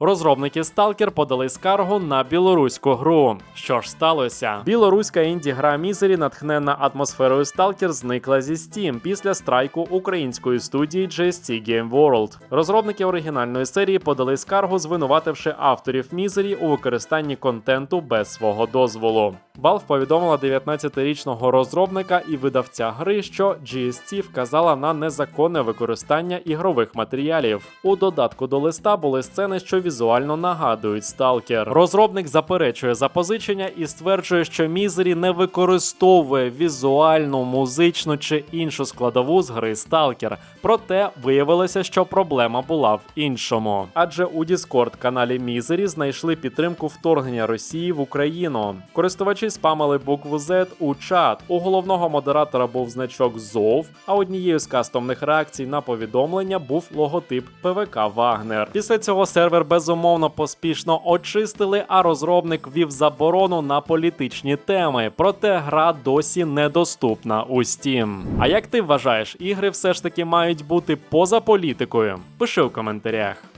Розробники Stalker подали скаргу на білоруську гру. Що ж сталося? Білоруська інді-гра Мізері, натхнена атмосферою Stalker, зникла зі Steam після страйку української студії GST Game World. Розробники оригінальної серії подали скаргу, звинувативши авторів Мізері у використанні контенту без свого дозволу. Valve повідомила 19-річного розробника і видавця гри, що GST вказала на незаконне використання ігрових матеріалів. У додатку до листа були сцени, що візуально нагадують Stalker. Розробник заперечує запозичення і стверджує, що Мізері не використовує візуальну, музичну чи іншу складову з гри Stalker. Проте виявилося, що проблема була в іншому. Адже у Discord каналі Мізері знайшли підтримку вторгнення Росії в Україну. Користувачі спамили букву Z у чат. У головного модератора був значок ЗОВ, а однією з кастомних реакцій на повідомлення був логотип ПВК Вагнер. Після цього сервер безумовно поспішно очистили, а розробник ввів заборону на політичні теми. Проте гра досі недоступна у Steam. А як ти вважаєш, ігри все ж таки мають бути поза політикою? Пиши у коментарях.